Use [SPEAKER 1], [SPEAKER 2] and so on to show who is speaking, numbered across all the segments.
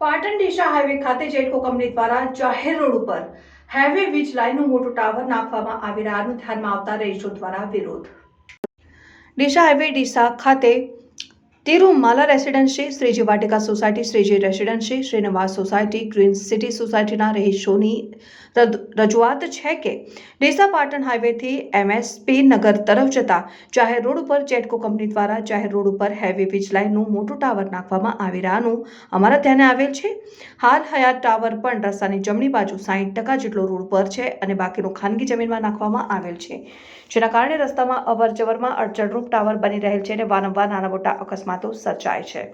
[SPEAKER 1] Patan Deesa highway ખાતે GETCO company દ્વારા જાહેર રોડ ઉપર હાઈવે વીજ લાઈનનું મોટું ટાવર નાખવામાં આવી રહ્યાનું ધ્યાનમાં આવતા રહીશો દ્વારા વિરોધ. ડીસા હાઈવે ડીસા ખાતે Tirumala residency Shreeji Vatika society, Shreeji residency Shrinivas society, green city સોસાયટીના રહીશોની રજૂઆત છે કે ડીસા પાટણ હાઈવેથી એમએસપી નગર તરફ જતા જાહેર રોડ ઉપર જેટકો કંપની દ્વારા જાહેર રોડ ઉપર હેવી વીજ લાઇનનું મોટું ટાવર નાખવામાં આવી રહ્યાનું અમારા ધ્યાને આવેલ છે. હાલ હયાત ટાવર પણ રસ્તાની જમણી બાજુ સાહીઠ ટકા જેટલો રોડ પર છે અને બાકીનું ખાનગી જમીનમાં નાખવામાં આવેલ છે. જેના કારણે રસ્તામાં અવર જવરમાં અડચણરૂપ ટાવર બની રહેલ છે અને વારંવાર નાના મોટા અકસ્માતો સર્જાય છે.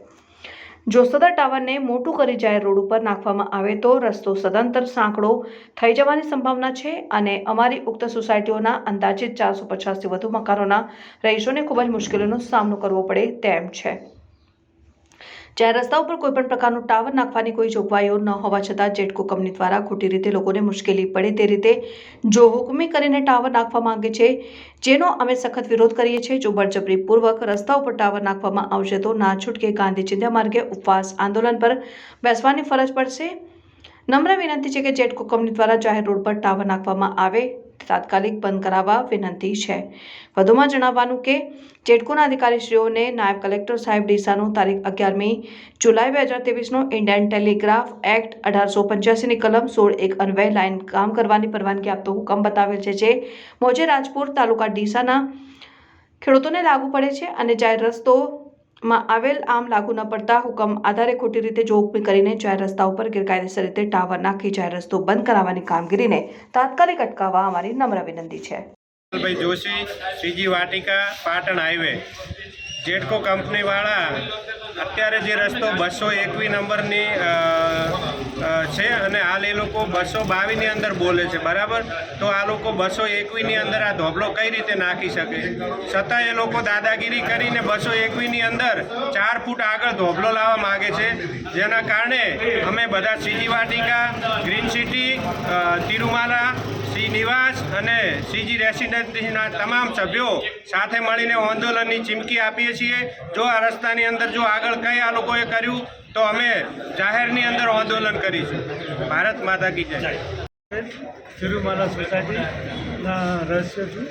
[SPEAKER 1] જો સદર ટાવરને મોટું કરી જાહેર રોડ ઉપર નાખવામાં આવે તો રસ્તો સદંતર સાંકડો થઈ જવાની સંભાવના છે અને અમારી ઉક્ત સોસાયટીઓના અંદાજિત ચારસો પચાસથી વધુ મકાનોના રહીશોને ખૂબ જ મુશ્કેલીનો સામનો કરવો પડે તેમ છે. જ્યાં રસ્તા ઉપર કોઈપણ પ્રકારનું ટાવર નાખવાની કોઈ જોગવાઈઓ ન હોવા છતાં જેટકો કંપની દ્વારા ખોટી રીતે લોકોને મુશ્કેલી પડે તે રીતે જો હુકમી કરીને ટાવર નાખવા માંગે છે, જેનો અમે સખત વિરોધ કરીએ છીએ, જો બળજબરીપૂર્વક રસ્તા ઉપર ટાવર નાખવામાં આવશે તો ના છૂટકે ગાંધી ચિંધ્યા માર્ગે ઉપવાસ આંદોલન પર બેસવાની ફરજ પડશે. નમ્ર વિનંતી છે કે જેટકો કંપની દ્વારા જાહેર રોડ પર ટાવર નાખવામાં આવે તાત્કાલિક બંધ કરાવવા વિનંતી છે. વધુમાં જણાવવાનું કે, જેટકોના અધિકારીશ્રીઓને નાયબ કલેક્ટર સાહેબ ડીસાનો તારીખ અગિયારમી જુલાઈ બે હજાર ત્રેવીસનો ઇન્ડિયન ટેલિગ્રાફ એક્ટ અઢારસો પંચ્યાસીની કલમ સોળ એક અન્વય લાઇન કામ કરવાની પરવાનગી આપતો હુકમ બતાવેલ છે જે મોજે રાજપુર તાલુકા ડીસાના ખેડૂતોને લાગુ પડે છે અને જાહેર રસ્તોમાં આવેલ આમ લાગુ ન પડતા હુકમ આધારે ખોટી રીતે જોખમી કરીને જાહેર રસ્તા ઉપર ગેરકાયદેસર રીતે ટાવર નાખી જાહેર રસ્તો બંધ કરાવવાની કામગીરીને તાત્કાલિક અટકાવવા અમારી નમ્ર વિનંતી છે.
[SPEAKER 2] ભાઈ જોશી, શ્રીજી વાટિકા, પાટણ હાઈવે. જેટકો કંપનીવાળા, અત્યારે જે રસ્તો બસો એકવી નંબરની લોકો બસો બાવીસની અંદર બોલે છે, બરાબર? તો આ લોકો બસો એકવીસની અંદર આ ધોબલો કઈ રીતે નાખી શકે? છતાં એ લોકો દાદાગીરી કરીને બસો એકવીસની અંદર ચાર ફૂટ આગળ ધોબલો લાવવા માગે છે. જેના કારણે અમે બધા સીજી Vatika green city Tirumala Shrinivas અને શ્રીજી રેસિડેન્સીના તમામ સભ્યો સાથે મળીને આંદોલનની ચીમકી આપીએ છીએ. જો આ રસ્તાની અંદર જો આગળ કંઈ આ લોકોએ કર્યું, તો અમે જાહેરની અંદર આંદોલન કરીશું. ભારત માતા કી જય.
[SPEAKER 3] તિરુમાલા સોસાયટીના રહસ્ય છું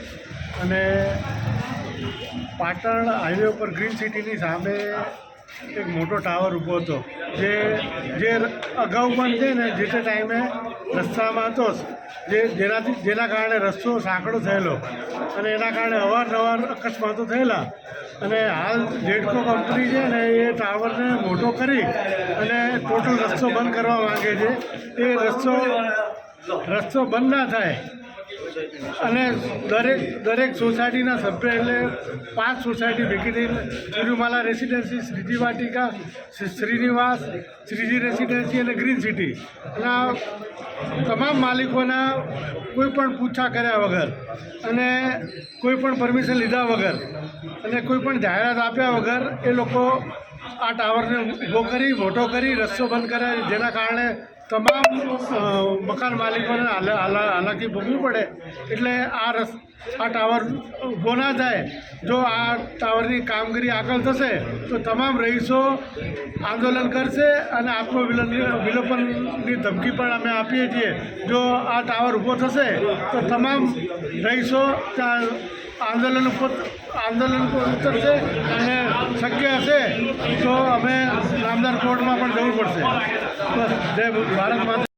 [SPEAKER 3] અને પાટણ હાઈવે ઉપર ગ્રીન સિટીની સામે એક મોટો ટાવર ઊભો હતો. જે જે અગાઉ પણ છે ને, જે તે ટાઈમે રસ્તામાં હતો જે. જેનાથી, જેના કારણે રસ્તો સાંકડો થયેલો. અને એના કારણે અવારનવાર અકસ્માતો થયેલા. અને હાલ જેટકો કંપની છે ને, એ ટાવરને મોટો કરી અને ટોટલ રસ્તો બંધ કરવા માંગે છે. એ રસ્તો રસ્તો બંધ ના થાય. અને દરેક દરેક સોસાયટીના સભ્ય એટલે પાંચ સોસાયટી ભેગી થઈને તિરુમાલા રેસિડેન્સી, શ્રીજી વાટિકા શ્રીનિવાસ, શ્રીજી રેસિડેન્સી અને ગ્રીન સિટી. અને આ તમામ માલિકોના કોઈ પણ પૂછા કર્યા વગર અને કોઈ પણ પરમિશન લીધા વગર અને કોઈ પણ જાહેરાત આપ્યા વગર એ લોકો આ ટાવરને ઊભો કરી, મોટો કરી, રસ્તો બંધ કર્યા જેના કારણે તમામ મકાન માલિકોને હાલા- હાલા- હાલાકી ભોગવી પડે એટલે આ રસ, આ ટાવર ઊભો ના થાય, જો આ ટાવરની કામગીરી આગળ થશે, તો તમામ રહીશો આંદોલન કરશે અને આત્મવિલન, વિલોપનની ધમકી પણ અમે આપીએ છીએ. જો આ ટાવર ઊભો થશે, તો તમામ રહીશો ત્યાં આંદોલન ઉપર આંદોલન ઉપર ઉતરશે અને શક્ય હશે તો અમે નામદાર કોર્ટમાં પણ જવું પડશે. બસ, જય ભારત માતા